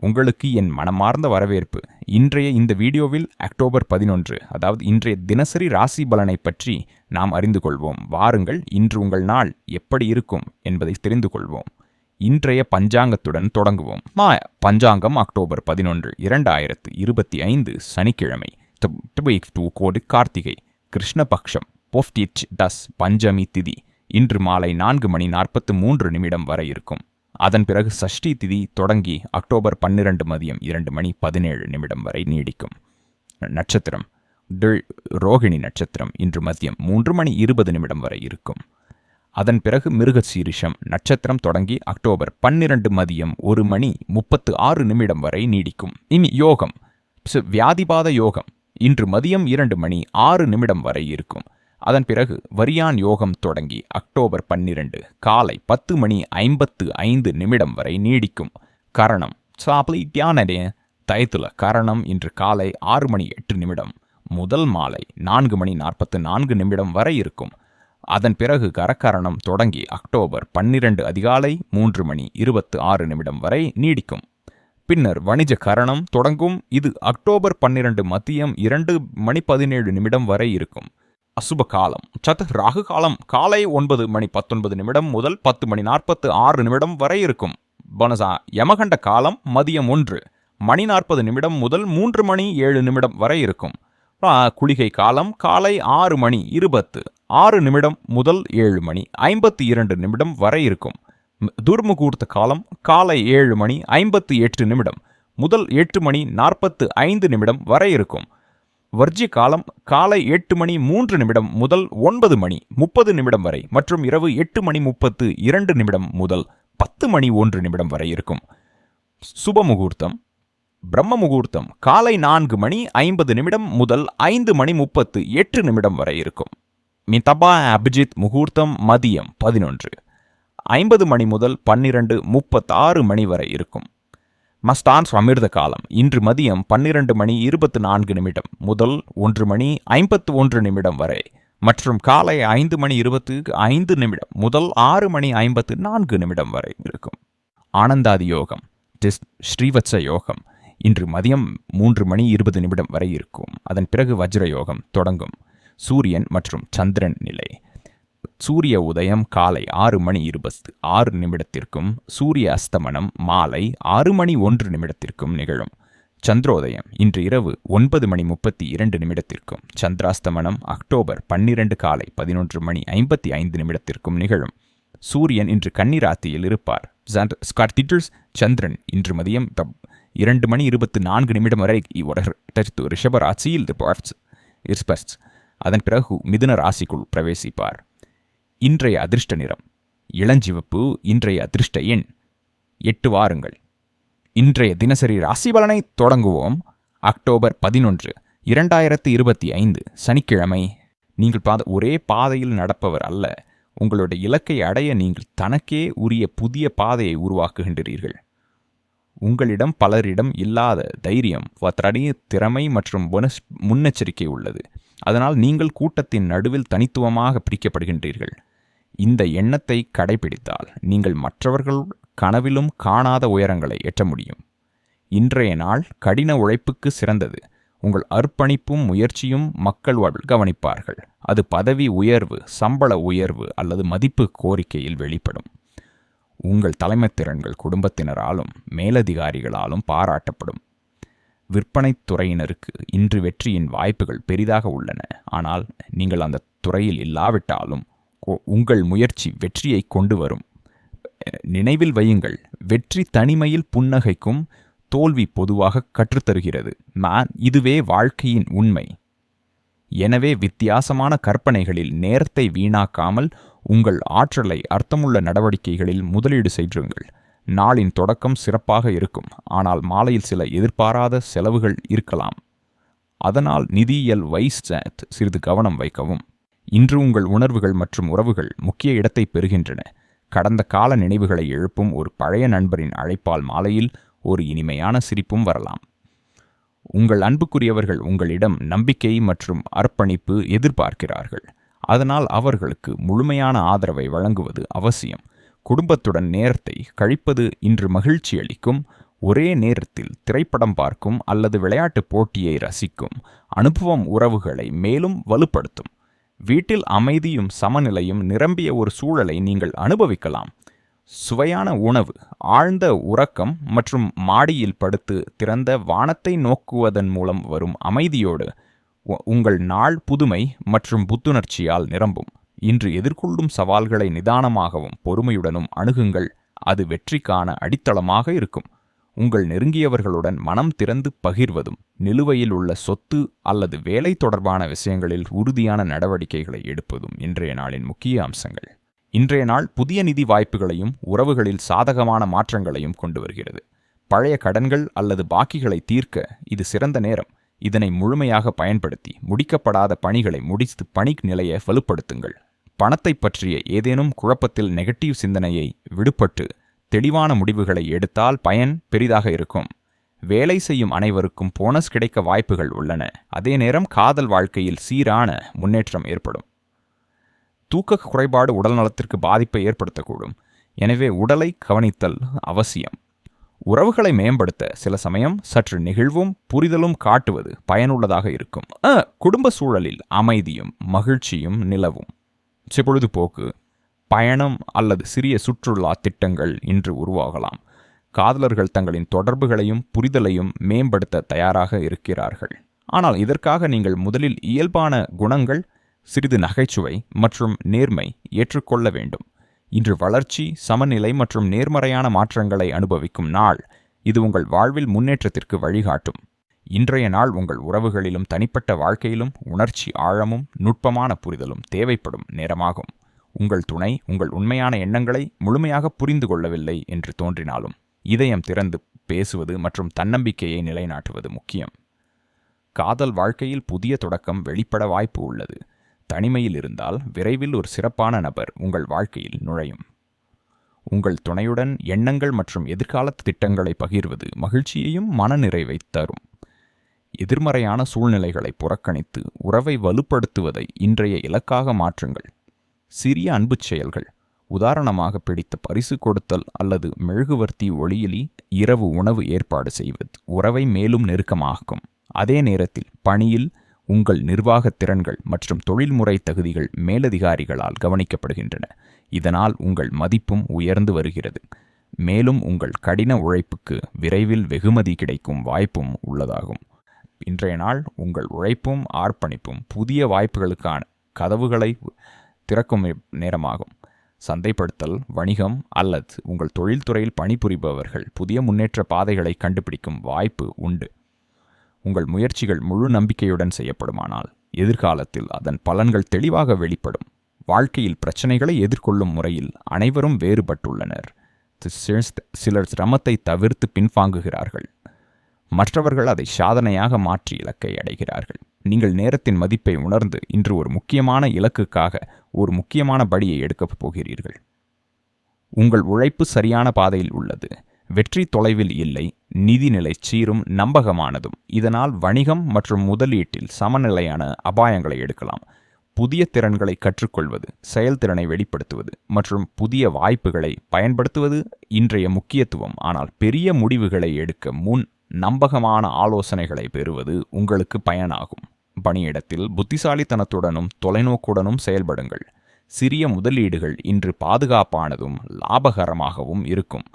உங்களுக்கு என் மனமார்ந்த வரவேற்பு. இன்றைய இந்த வீடியோவில் அக்டோபர் பதினொன்று அதாவது இன்றைய தினசரி ராசி பலனை பற்றி நாம் அறிந்து கொள்வோம். வாருங்கள் இன்று உங்கள் நாள் எப்படி இருக்கும் என்பதை தெரிந்து கொள்வோம். இன்றைய பஞ்சாங்கத்துடன் தொடங்குவோம். மா பஞ்சாங்கம் அக்டோபர் பதினொன்று இரண்டாயிரத்து இருபத்தி ஐந்து சனிக்கிழமை. கோடு கார்த்திகை. கிருஷ்ணபக்ஷம் பொஃப்டிச் டஸ் பஞ்சமி திதி. இன்று மாலை நான்கு மணி நாற்பத்து மூன்று நிமிடம் வரை இருக்கும். அதன் பிறகு சஷ்டி திதி தொடங்கி அக்டோபர் பன்னிரண்டு மதியம் இரண்டு மணி பதினேழு நிமிடம் வரை நீடிக்கும். நட்சத்திரம் ரோகிணி நட்சத்திரம் இன்று மதியம் மூன்று மணி இருபது நிமிடம் வரை இருக்கும். அதன் பிறகு மிருகசீரிஷம் நட்சத்திரம் தொடங்கி அக்டோபர் பன்னிரண்டு மதியம் ஒரு மணி முப்பத்து ஆறு நிமிடம் வரை நீடிக்கும். இனி யோகம் வியாதிபாத யோகம் இன்று மதியம் இரண்டு மணி ஆறு நிமிடம் வரை இருக்கும். அதன் பிறகு வரியான் யோகம் தொடங்கி அக்டோபர் பன்னிரண்டு காலை பத்து மணி ஐம்பத்து ஐந்து நிமிடம் வரை நீடிக்கும். கரணம். சாப்ளி தியானடே தயத்துல கரணம் இன்று காலை ஆறு மணி எட்டு நிமிடம். முதல் மாலை நான்கு மணி நாற்பத்து நான்கு நிமிடம் வரை இருக்கும். அதன் பிறகு கரக்கரணம் தொடங்கி அக்டோபர் பன்னிரண்டு அதிகாலை மூன்று மணி இருபத்து ஆறு நிமிடம் வரை நீடிக்கும். பின்னர் வணிஜ கரணம் தொடங்கும். இது அக்டோபர் பன்னிரண்டு மதியம் இரண்டு மணி பதினேழு நிமிடம் வரை இருக்கும். அசுப காலம் சத் ராகு காலம் காலை ஒன்பது மணி பத்தொன்பது நிமிடம் முதல் பத்து மணி நாற்பத்து ஆறு நிமிடம் வரை இருக்கும். பனசா யமகண்ட காலம் மதியம் ஒன்று மணி நாற்பது நிமிடம் முதல் மூன்று மணி ஏழு நிமிடம் வரை இருக்கும். குளிகை காலம் காலை ஆறு மணி இருபத்து ஆறு நிமிடம் முதல் ஏழு மணி ஐம்பத்தி இரண்டு நிமிடம் வரை இருக்கும். துர்முகூர்த்த காலம் காலை ஏழு மணி ஐம்பத்து எட்டு நிமிடம் முதல் எட்டு மணி நாற்பத்து ஐந்து நிமிடம் வரை இருக்கும். வர்ஜி காலம் காலை எட்டு மணி மூன்று நிமிடம் முதல் ஒன்பது மணி முப்பது நிமிடம் வரை மற்றும் இரவு எட்டு மணி முப்பத்து இரண்டு நிமிடம் முதல் பத்து மணி ஒன்று நிமிடம் வரை இருக்கும். சுப முகூர்த்தம். பிரம்ம முகூர்த்தம். காலை நான்கு மணி ஐம்பது நிமிடம் முதல் ஐந்து மணி முப்பத்து எட்டு நிமிடம் வரை இருக்கும். மிதபா அபிஜித் முகூர்த்தம் மதியம் பதினொன்று. ஐம்பது மணி முதல் பன்னிரண்டு முப்பத்தாறு மணி வரை இருக்கும். மஸ்டான்ஸ் அமிர்த காலம். இன்று மதியம் பன்னிரண்டு மணி இருபத்தி நான்கு நிமிடம் முதல் ஒன்று மணி ஐம்பத்து ஒன்று நிமிடம் வரை மற்றும் காலை ஐந்து மணி இருபத்து ஐந்து நிமிடம் முதல் ஆறு மணி ஐம்பத்து நான்கு நிமிடம் வரை இருக்கும். ஆனந்தாதி யோகம் ஸ்ரீவத்ச யோகம் இன்று மதியம் மூன்று மணி இருபது நிமிடம் வரை இருக்கும். அதன் பிறகு வஜ்ர யோகம் தொடங்கும். சூரியன் மற்றும் சந்திரன் நிலை. சூரிய உதயம் காலை ஆறு மணி இருபத்து ஆறு நிமிடத்திற்கும் சூரிய அஸ்தமனம் மாலை ஆறு மணி ஒன்று நிமிடத்திற்கும் நிகழும். சந்திரோதயம் இன்று இரவு ஒன்பது மணி முப்பத்தி இரண்டு நிமிடத்திற்கும் சந்திராஸ்தமனம் அக்டோபர் பன்னிரண்டு காலை பதினொன்று மணி ஐம்பத்தி ஐந்து நிமிடத்திற்கும் நிகழும். சூரியன் இன்று கன்னிராத்தியில் இருப்பார். சந்திரன் இன்று மதியம் இரண்டு மணி இருபத்தி நான்கு நிமிடம் வரை ரிஷபராசியில் அதன் பிறகு மிதுன ராசிக்குள் பிரவேசிப்பார். இன்றைய அதிர்ஷ்ட நிறம். இளஞ்சிவப்பு இன்றைய அதிர்ஷ்ட எண். எட்டு வாருங்கள். இன்றைய தினசரி ராசி பலனை தொடங்குவோம். அக்டோபர் பதினொன்று இரண்டாயிரத்து இருபத்தி ஐந்து சனிக்கிழமை. நீங்கள் பாத ஒரே பாதையில் நடப்பவர் அல்ல. உங்களுடைய இலக்கை அடைய நீங்கள் தனக்கே உரிய புதிய பாதையை உருவாக்குகின்றீர்கள். உங்களிடம் பலரிடம் இல்லாத தைரியம் வத்தடைய திறமை மற்றும் முன்னெச்சரிக்கை உள்ளது. அதனால் நீங்கள் கூட்டத்தின் நடுவில் தனித்துவமாக பிரிக்கப்படுகின்றீர்கள் இந்த எண்ணத்தை கடைபிடித்தால் நீங்கள் மற்றவர்கள் கனவிலும் காணாத உயரங்களை எட்ட முடியும். இன்றைய நாள் கடின உழைப்புக்கு சிறந்தது. உங்கள் அர்ப்பணிப்பும் முயற்சியும் மக்கள் கவனிப்பார்கள். அது பதவி உயர்வு சம்பள உயர்வு அல்லது மதிப்பு கோரிக்கையில் வெளிப்படும். உங்கள் தலைமைத்திறன்கள் குடும்பத்தினராலும் மேலதிகாரிகளாலும் பாராட்டப்படும். விற்பனை துறையினருக்கு இன்று வெற்றியின் வாய்ப்புகள் பெரிதாக உள்ளன. ஆனால் நீங்கள் அந்த துறையில் இல்லாவிட்டாலும் உங்கள் முயற்சி வெற்றியை கொண்டு வரும் நினைவில் வையுங்கள். வெற்றி தனிமையில் புன்னகைக்கும் தோல்வி பொதுவாக கற்றுத்தருகிறது. நான் இதுவே வாழ்க்கையின் உண்மை. எனவே வித்தியாசமான கற்பனைகளில் நேரத்தை வீணாக்காமல் உங்கள் ஆற்றலை அர்த்தமுள்ள நடவடிக்கைகளில் முதலீடு செய்யுங்கள் நாளின் தொடக்கம் சிறப்பாக இருக்கும். ஆனால் மாலையில் சில எதிர்பாராத செலவுகள் இருக்கலாம். அதனால் நிதியியல் வைஸ் சிறிது கவனம் வைக்கவும். இன்று உங்கள் உணர்வுகள் மற்றும் உறவுகள் முக்கிய இடத்தை பெறுகின்றன. கடந்த கால நினைவுகளை எழுப்பும் ஒரு பழைய நண்பரின் அழைப்பால் மாலையில் ஒரு இனிமையான சிரிப்பும் வரலாம். உங்கள் அன்புக்குரியவர்கள் உங்களிடம் நம்பிக்கை மற்றும் அர்ப்பணிப்பு எதிர்பார்க்கிறார்கள். அதனால் அவர்களுக்கு முழுமையான ஆதரவை வழங்குவது அவசியம். குடும்பத்துடன் நேரத்தை கழிப்பது இன்று மகிழ்ச்சி அளிக்கும். ஒரே நேரத்தில் திரைப்படம் பார்க்கும் அல்லது விளையாட்டுப் போட்டியை ரசிக்கும் அனுபவம் உறவுகளை மேலும் வலுப்படுத்தும். வீட்டில் அமைதியும் சமநிலையும் நிரம்பிய ஒரு சூழலை நீங்கள் அனுபவிக்கலாம். சுவையான உணவு ஆழ்ந்த உறக்கம் மற்றும் மாடியில் படுத்து திறந்த வானத்தை நோக்குவதன் மூலம் வரும் அமைதியோடு உங்கள் நாள் புதுமை மற்றும் புத்துணர்ச்சியால் நிரம்பும். இன்று எதிர்கொள்ளும் சவால்களை நிதானமாகவும் பொறுமையுடனும் அணுகுங்கள். அது வெற்றிக்கான அடித்தளமாக இருக்கும். உங்கள் நெருங்கியவர்களுடன் மனம் திறந்து பகிர்வதும் நிலுவையில் உள்ள சொத்து அல்லது வேலை தொடர்பான விஷயங்களில் உறுதியான நடவடிக்கைகளை எடுப்பதும் இன்றைய நாளின் முக்கிய அம்சங்கள். இன்றைய நாள் புதிய நிதி வாய்ப்புகளையும் உறவுகளில் சாதகமான மாற்றங்களையும் கொண்டு வருகிறது. பழைய கடன்கள் அல்லது பாக்கிகளை தீர்க்க இது சிறந்த நேரம். இதனை முழுமையாக பயன்படுத்தி முடிக்கப்படாத பணிகளை முடித்து பணி நிலையை வலுப்படுத்துங்கள். பணத்தை பற்றிய ஏதேனும் குழப்பத்தில் நெகட்டிவ் சிந்தனையை விடுபட்டு தெளிவான முடிவுகளை எடுத்தால் பயன் பெரிதாக இருக்கும். வேலை செய்யும் அனைவருக்கும் போனஸ் கிடைக்க வாய்ப்புகள் உள்ளன. அதே நேரம் காதல் வாழ்க்கையில் சீரான முன்னேற்றம் ஏற்படும். தூக்க குறைபாடு உடல் நலத்திற்கு பாதிப்பை ஏற்படுத்தக்கூடும். எனவே உடலை கவனித்தல் அவசியம். உறவுகளை மேம்படுத்த சில சமயம் சற்று நெகிழ்வும் புரிதலும் காட்டுவது பயனுள்ளதாக இருக்கும். குடும்ப சூழலில் அமைதியும் மகிழ்ச்சியும் நிலவும். பொழுதுபோக்கு. பயணம் அல்லது சிறிய சுற்றுலா திட்டங்கள் இன்று உருவாகலாம். காதலர்கள் தங்களின் தொடர்புகளையும் புரிதலையும் மேம்படுத்த தயாராக இருக்கிறார்கள். ஆனால் இதற்காக நீங்கள் முதலில் இயல்பான குணங்கள் சிறிது நகைச்சுவை மற்றும் நேர்மை ஏற்றுக்கொள்ள வேண்டும். இன்று வளர்ச்சி சமநிலை மற்றும் நேர்மறையான மாற்றங்களை அனுபவிக்கும் நாள். இது உங்கள் வாழ்வில் முன்னேற்றத்திற்கு வழிகாட்டும். இன்றைய நாள் உங்கள் உறவுகளிலும் தனிப்பட்ட வாழ்க்கையிலும் உணர்ச்சி ஆழமும் நுட்பமான புரிதலும் தேவைப்படும் நேரமாகும். உங்கள் துணை உங்கள் உண்மையான எண்ணங்களை முழுமையாக புரிந்து கொள்ளவில்லை என்று தோன்றினாலும் இதயம் திறந்து பேசுவது மற்றும் தன்னம்பிக்கையை நிலைநாட்டுவது முக்கியம். காதல் வாழ்க்கையில் புதிய தொடக்கம் வெளிப்பட வாய்ப்பு உள்ளது. தனிமையில் இருந்தால் விரைவில் ஒரு சிறப்பான நபர் உங்கள் வாழ்க்கையில் நுழையும். உங்கள் துணையுடன் எண்ணங்கள் மற்றும் எதிர்கால திட்டங்களை பகிர்வது மகிழ்ச்சியையும் மனநிறைவை தரும். எதிர்மறையான சூழ்நிலைகளை புறக்கணித்து உறவை வலுப்படுத்துவதை இன்றைய இலக்காக மாற்றுங்கள். சிறிய அன்புச் செயல்கள். உதாரணமாக பிடித்த பரிசு கொடுத்தல் அல்லது மெழுகுவர்த்தி ஒளியிலி இரவு உணவு ஏற்பாடு செய்வது உறவை மேலும் நெருக்கமாகும் அதே நேரத்தில் பணியில் உங்கள் நிர்வாக திறன்கள் மற்றும் தொழில்முறை தகுதிகள் மேலதிகாரிகளால் கவனிக்கப்படுகின்றன. இதனால் உங்கள் மதிப்பும் உயர்ந்து வருகிறது. மேலும் உங்கள் கடின உழைப்புக்கு விரைவில் வெகுமதி கிடைக்கும் வாய்ப்பும் உள்ளதாகும். இன்றைய நாள் உங்கள் உழைப்பும் ஆர்ப்பணிப்பும் புதிய வாய்ப்புகளுக்கான கதவுகளை திறக்கும் நேரமாகும். சந்தைப்படுத்தல் வணிகம் அல்லது உங்கள் தொழில்துறையில் பணிபுரிபவர்கள் புதிய முன்னேற்ற பாதைகளை கண்டுபிடிக்கும் வாய்ப்பு உண்டு. உங்கள் முயற்சிகள் முழு நம்பிக்கையுடன் செய்யப்படுமானால் எதிர்காலத்தில் அதன் பலன்கள் தெளிவாக வெளிப்படும். வாழ்க்கையில் பிரச்சனைகளை எதிர்கொள்ளும் முறையில் அனைவரும் வேறுபட்டுள்ளனர். சிலர் சிரமத்தை தவிர்த்து பின்வாங்குகிறார்கள். மற்றவர்கள் அதை சாதனையாக மாற்றி இலக்கை அடைகிறார்கள். நீங்கள் நேரத்தின் மதிப்பை உணர்ந்து இன்று ஒரு முக்கியமான இலக்குக்காக ஒரு முக்கியமான படியை எடுக்கப் போகிறீர்கள். உங்கள் உழைப்பு சரியான பாதையில் உள்ளது. வெற்றி தொலைவில் இல்லை. நிதிநிலை சீரும் நம்பகமானதும். இதனால் வணிகம் மற்றும் முதலீட்டில் சமநிலையான அபாயங்களை எடுக்கலாம். புதிய திறன்களை கற்றுக்கொள்வது செயல்திறனை வெளிப்படுத்துவது மற்றும் புதிய வாய்ப்புகளை பயன்படுத்துவது இன்றைய முக்கியத்துவம். ஆனால் பெரிய முடிவுகளை எடுக்க முன் நம்பகமான ஆலோசனைகளை பெறுவது உங்களுக்கு பயனாகும். பணியிடத்தில் புத்திசாலித்தனத்துடனும் தொலைநோக்குடனும் செயல்படுங்கள். சிறிய முதலீடுகள் இன்று பாதுகாப்பானதும் லாபகரமாகவும் இருக்கும்.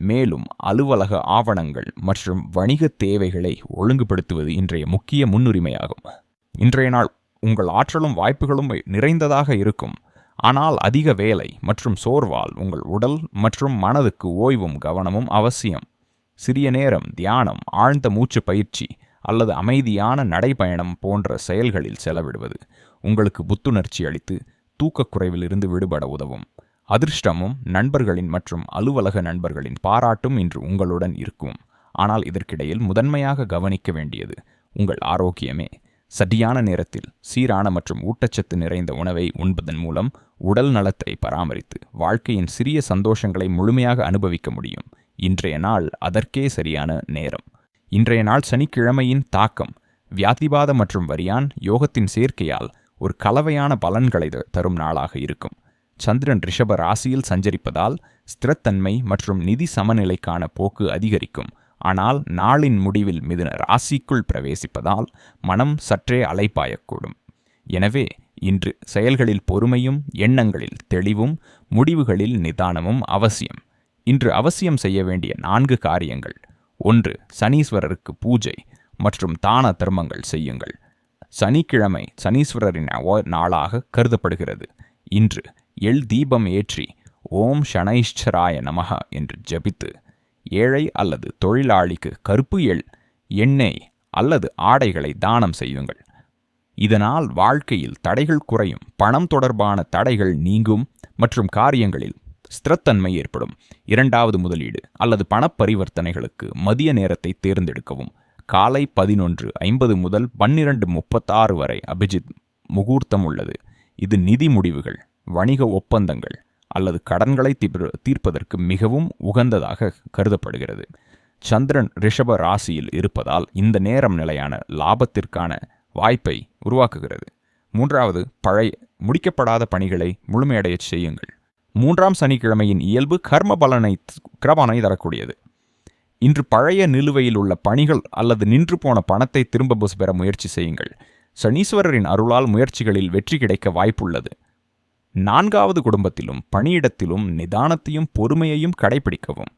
மேலும் அலுவலக ஆவணங்கள் மற்றும் வணிக தேவைகளை ஒழுங்குபடுத்துவது இன்றைய முக்கிய முன்னுரிமையாகும். இன்றைய நாள் உங்கள் ஆற்றலும் வாய்ப்புகளும் நிறைந்ததாக இருக்கும். ஆனால் அதிக வேலை மற்றும் சோர்வால் உங்கள் உடல் மற்றும் மனதுக்கு ஓய்வும் கவனமும் அவசியம். சிறிய நேரம் தியானம் ஆழ்ந்த மூச்சு பயிற்சி அல்லது அமைதியான நடைபயணம் போன்ற செயல்களில் செலவிடுவது உங்களுக்கு புத்துணர்ச்சி அளித்து தூக்கக்குறைவிலிருந்து விடுபட உதவும். அதிர்ஷ்டமும் நண்பர்களின் மற்றும் அலுவலக நண்பர்களின் பாராட்டும் இன்று உங்களுடன் இருக்கும். ஆனால் இதற்கிடையில் முதன்மையாக கவனிக்க வேண்டியது உங்கள் ஆரோக்கியமே. சரியான நேரத்தில் சீரான மற்றும் ஊட்டச்சத்து நிறைந்த உணவை உண்பதன் மூலம் உடல் நலத்தை பராமரித்து வாழ்க்கையின் சிறிய சந்தோஷங்களை முழுமையாக அனுபவிக்க முடியும். இன்றைய நாள் அதற்கே சரியான நேரம். இன்றைய நாள் சனிக்கிழமையின் தாக்கம் வியாதிபாத மற்றும் வரியான் யோகத்தின் சேர்க்கையால் ஒரு கலவையான பலன்களை தரும் நாளாக இருக்கும். சந்திரன் ரிஷப ராசியில் சஞ்சரிப்பதால் ஸ்திரத்தன்மை மற்றும் நிதி சமநிலைக்கான போக்கு அதிகரிக்கும். ஆனால் நாளின் முடிவில் மிதுன ராசிக்குள் பிரவேசிப்பதால் மனம் சற்றே அலைப்பாயக்கூடும் எனவே இன்று செயல்களில் பொறுமையும் எண்ணங்களில் தெளிவும் முடிவுகளில் நிதானமும் அவசியம். இன்று அவசியம் செய்ய வேண்டிய நான்கு காரியங்கள். ஒன்று சனீஸ்வரருக்கு பூஜை மற்றும் தான தர்மங்கள் செய்யுங்கள். சனிக்கிழமை சனீஸ்வரரின் நாளாக கருதப்படுகிறது. இன்று எள் தீபம் ஏற்றி ஓம் ஷனைஷ்சராய நமக என்று ஜெபித்து ஏழை அல்லது தொழிலாளிக்கு கருப்பு எள் எண்ணெய் அல்லது ஆடைகளை தானம் செய்யுங்கள். இதனால் வாழ்க்கையில் தடைகள் குறையும் பணம் தொடர்பான தடைகள் நீங்கும் மற்றும் காரியங்களில் ஸ்திரத்தன்மை ஏற்படும். இரண்டாவது முதலீடு அல்லது பணப் பரிவர்த்தனைகளுக்கு மதிய நேரத்தை தேர்ந்தெடுக்கவும். காலை பதினொன்று ஐம்பது முதல் பன்னிரண்டு முப்பத்தாறு வரை அபிஜித் முகூர்த்தம் உள்ளது. இது நிதி முடிவுகள் வணிக ஒப்பந்தங்கள் அல்லது கடன்களை தீர்ப்பதற்கு மிகவும் உகந்ததாக கருதப்படுகிறது. சந்திரன் ரிஷப ராசியில் இருப்பதால் இந்த நேரம் நிலையான லாபத்திற்கான வாய்ப்பை உருவாக்குகிறது. மூன்றாவது பழைய முடிக்கப்படாத பணிகளை முழுமையடையச் செய்யுங்கள். மூன்றாம் சனிக்கிழமையின் இயல்பு கர்ம பலனை கிரபனை தரக்கூடியது. இன்று பழைய நிலுவையில் உள்ள பணிகள் அல்லது நின்று போன பணத்தை திரும்ப புஸ் பெற முயற்சி செய்யுங்கள். சனீஸ்வரரின் அருளால் முயற்சிகளில் வெற்றி கிடைக்க வாய்ப்புள்ளது. நான்காவது குடும்பத்திலும் பணியிடத்திலும் நிதானத்தையும் பொறுமையையும் கடைபிடிக்கவும்.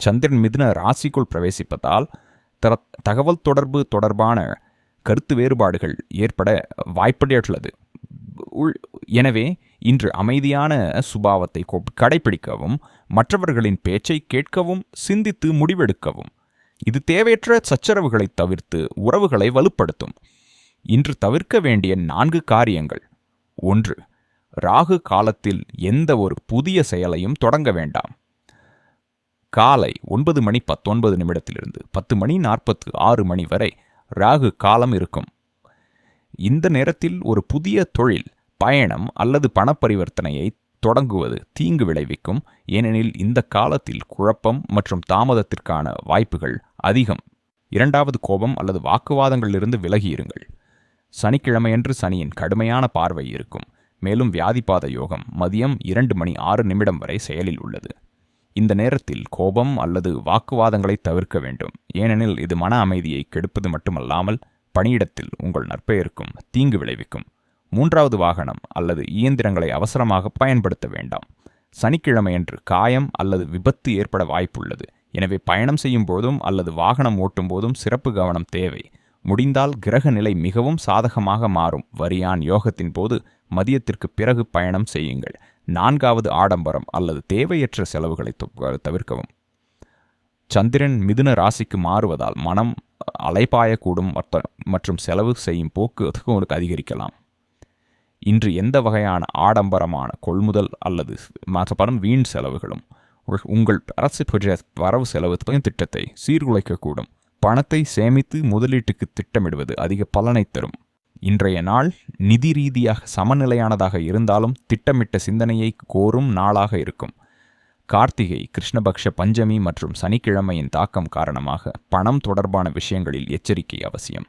சந்திரன் மிதுன ராசிக்குள் பிரவேசிப்பதால் தகவல் தொடர்பு தொடர்பான கருத்து வேறுபாடுகள் ஏற்பட வாய்ப்படையுள்ளது எனவே இன்று அமைதியான சுபாவத்தை கடைபிடிக்கவும் மற்றவர்களின் பேச்சை கேட்கவும் சிந்தித்து முடிவெடுக்கவும். இது தேவையற்ற சச்சரவுகளை தவிர்த்து உறவுகளை வலுப்படுத்தும். இன்று தவிர்க்க வேண்டிய நான்கு காரியங்கள். ஒன்று ராகு காலத்தில் எந்த ஒரு புதிய செயலையும் தொடங்க வேண்டாம். காலை ஒன்பது மணி பத்தொன்பது நிமிடத்திலிருந்து பத்து மணி நாற்பத்து ஆறு மணி வரை ராகு காலம் இருக்கும். இந்த நேரத்தில் ஒரு புதிய தொழில் பயணம் அல்லது பணப்பரிவர்த்தனையை தொடங்குவது தீங்கு விளைவிக்கும். ஏனெனில் இந்த காலத்தில் குழப்பம் மற்றும் தாமதத்திற்கான வாய்ப்புகள் அதிகம். இரண்டாவது கோபம் அல்லது வாக்குவாதங்களிலிருந்து விலகியிருங்கள். சனிக்கிழமையன்று சனியின் கடுமையான பார்வை இருக்கும். மேலும் வியாதிபாத யோகம் மதியம் இரண்டு மணி ஆறு நிமிடம் வரை செயலில் உள்ளது. இந்த நேரத்தில் கோபம் அல்லது வாக்குவாதங்களை தவிர்க்க வேண்டும். ஏனெனில் இது மன அமைதியை கெடுப்பது மட்டுமல்லாமல் பணியிடத்தில் உங்கள் நற்பெயருக்கும் தீங்கு விளைவிக்கும் மூன்றாவது வாகனம் அல்லது இயந்திரங்களை அவசரமாக பயன்படுத்த வேண்டாம். சனிக்கிழமையன்று காயம் அல்லது விபத்து ஏற்பட வாய்ப்புள்ளது. எனவே பயணம் செய்யும் போதும் அல்லது வாகனம் ஓட்டும் போதும் சிறப்பு கவனம் தேவை. முடிந்தால் கிரக நிலை மிகவும் சாதகமாக மாறும். வரியான் யோகத்தின் போது மதியத்திற்கு பிறகு பயணம் செய்யுங்கள். நான்காவது ஆடம்பரம் அல்லது தேவையற்ற செலவுகளை தவிர்க்கவும். சந்திரன் மிதுன ராசிக்கு மாறுவதால் மனம் அலைபாயக்கூடும் மற்ற- மற்றும் செலவு செய்யும் போக்கு உங்களுக்கு அதிகரிக்கலாம். இன்று எந்த வகையான ஆடம்பரமான கொள்முதல் அல்லது மற்றப்படும் வீண் செலவுகளும் உங்கள்- அரசு பற்றிய வரவு செலவு திட்டத்தை சீர்குலைக்கக்கூடும். பணத்தை சேமித்து முதலீட்டுக்கு திட்டமிடுவது அதிக பலனை தரும். இன்றைய நாள் நிதி ரீதியாக சமநிலையானதாக இருந்தாலும் திட்டமிட்ட சிந்தனையை கோரும் நாளாக இருக்கும். கார்த்திகை கிருஷ்ணபக்ஷ பஞ்சமி மற்றும் சனிக்கிழமையின் தாக்கம் காரணமாக பணம் தொடர்பான விஷயங்களில் எச்சரிக்கை அவசியம்.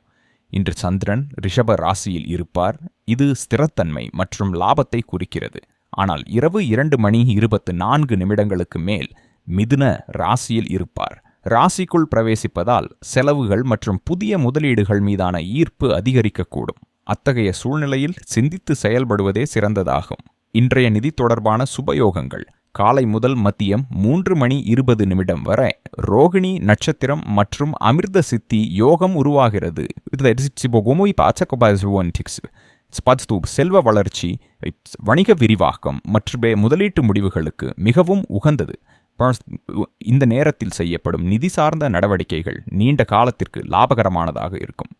இன்று சந்திரன் ரிஷப ராசியில் இருப்பார். இது ஸ்திரத்தன்மை மற்றும் லாபத்தை குறிக்கிறது. ஆனால் இரவு இரண்டு மணி இருபத்து நான்கு நிமிடங்களுக்கு மேல் மிதுன ராசியில் இருப்பார். ராசிக்குள் பிரவேசிப்பதால் செலவுகள் மற்றும் புதிய முதலீடுகள் மீதான ஈர்ப்பு அதிகரிக்கக்கூடும். அத்தகைய சூழ்நிலையில் சிந்தித்து செயல்படுவதே சிறந்ததாகும். இன்றைய நிதி தொடர்பான சுபயோகங்கள். காலை முதல் மதியம் மூன்று மணி இருபது நிமிடம் வரை ரோகிணி நட்சத்திரம் மற்றும் அமிர்த சித்தி யோகம் உருவாகிறது. ஸ்பத்ஸ்தூப் செல்வ வளர்ச்சி வணிக விரிவாக்கம் மற்றும் முதலீட்டு முடிவுகளுக்கு மிகவும் உகந்தது. இந்த நேரத்தில் செய்யப்படும் நிதி சார்ந்த நடவடிக்கைகள் நீண்ட காலத்திற்கு லாபகரமானதாக இருக்கும்.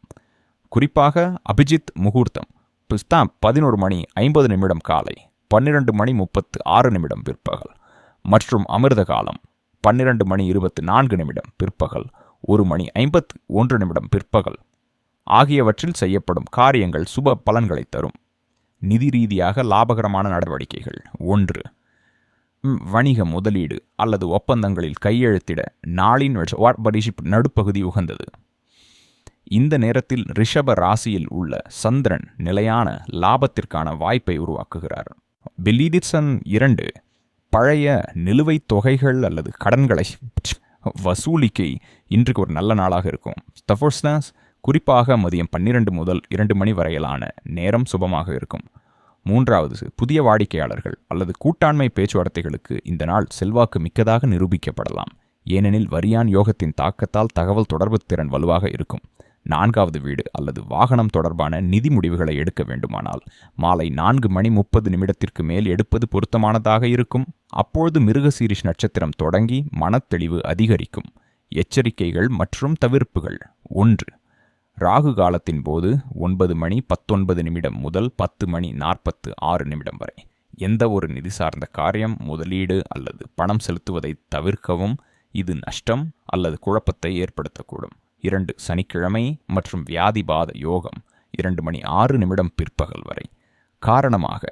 குறிப்பாக அபிஜித் முகூர்த்தம் பதினோரு மணி ஐம்பது நிமிடம் காலை. பன்னிரண்டு மணி முப்பத்து ஆறு நிமிடம் பிற்பகல் மற்றும் அமிர்த காலம் பன்னிரண்டு மணி இருபத்தி நான்கு நிமிடம் பிற்பகல் ஒரு மணி ஐம்பத்து ஒன்று நிமிடம் பிற்பகல் ஆகியவற்றில் செய்யப்படும் காரியங்கள் சுப பலன்களை தரும். நிதி ரீதியாக லாபகரமான நடவடிக்கைகள். ஒன்று வணிக முதலீடு அல்லது ஒப்பந்தங்களில் கையெழுத்திட நாளின் வாட்பரிஷிப் நடுப்பகுதி உகந்தது. இந்த நேரத்தில் ரிஷப ராசியில் உள்ள சந்திரன் நிலையான லாபத்திற்கான வாய்ப்பை உருவாக்குகிறார். பில்லிடிசன் இரண்டு பழைய நிலுவைத் தொகைகள் அல்லது கடன்களை வசூலிக்கை இன்றைக்கு ஒரு நல்ல நாளாக இருக்கும். தஃபோர்ஸ்னாஸ் குறிப்பாக மதியம் பன்னிரண்டு முதல் இரண்டு மணி வரையிலான நேரம் சுபமாக இருக்கும். மூன்றாவது புதிய வாடிக்கையாளர்கள் அல்லது கூட்டாண்மை பேச்சுவார்த்தைகளுக்கு இந்த நாள் செல்வாக்கு மிக்கதாக நிரூபிக்கப்படலாம். ஏனெனில் வரியான் யோகத்தின் தாக்கத்தால் தகவல் தொடர்பு திறன் வலுவாக இருக்கும். நான்காவது வீடு அல்லது வாகனம் தொடர்பான நிதி முடிவுகளை எடுக்க வேண்டுமானால் மாலை நான்கு மணி முப்பது நிமிடத்திற்கு மேல் எடுப்பது பொருத்தமானதாக இருக்கும். அப்பொழுது மிருகசீரிஷ் நட்சத்திரம் தொடங்கி மனத்தெளிவு அதிகரிக்கும். எச்சரிக்கைகள் மற்றும் தவிர்ப்புகள். ஒன்று. ராகு காலத்தின் போது ஒன்பது மணி பத்தொன்பது நிமிடம் முதல் பத்து மணி நாற்பத்து ஆறு நிமிடம் வரை. எந்த ஒரு நிதி சார்ந்த காரியம் முதலீடு அல்லது பணம் செலுத்துவதை தவிர்க்கவும். இது நஷ்டம் அல்லது குழப்பத்தை ஏற்படுத்தக்கூடும். இரண்டு சனிக்கிழமை மற்றும் வியாதிபாத யோகம் இரண்டு மணி ஆறு நிமிடம் பிற்பகல் வரை. காரணமாக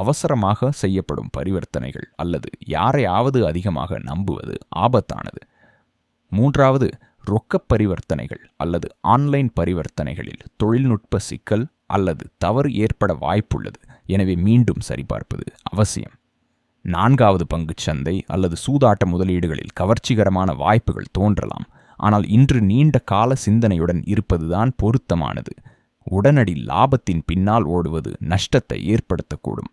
அவசரமாக செய்யப்படும் பரிவர்த்தனைகள் அல்லது யாரையாவது அதிகமாக நம்புவது ஆபத்தானது. மூன்றாவது ரொக்க பரிவர்த்தனைகள் அல்லது ஆன்லைன் பரிவர்த்தனைகளில் தொழில்நுட்ப சிக்கல் அல்லது தவறு ஏற்பட வாய்ப்புள்ளது. எனவே மீண்டும் சரிபார்ப்பது அவசியம். நான்காவது பங்குச் சந்தை அல்லது சூதாட்ட முதலீடுகளில் கவர்ச்சிகரமான வாய்ப்புகள் தோன்றலாம். ஆனால் இன்று நீண்ட கால சிந்தனையுடன் இருப்பதுதான் பொருத்தமானது. உடனடி லாபத்தின் பின்னால் ஓடுவது நஷ்டத்தை ஏற்படுத்தக்கூடும்.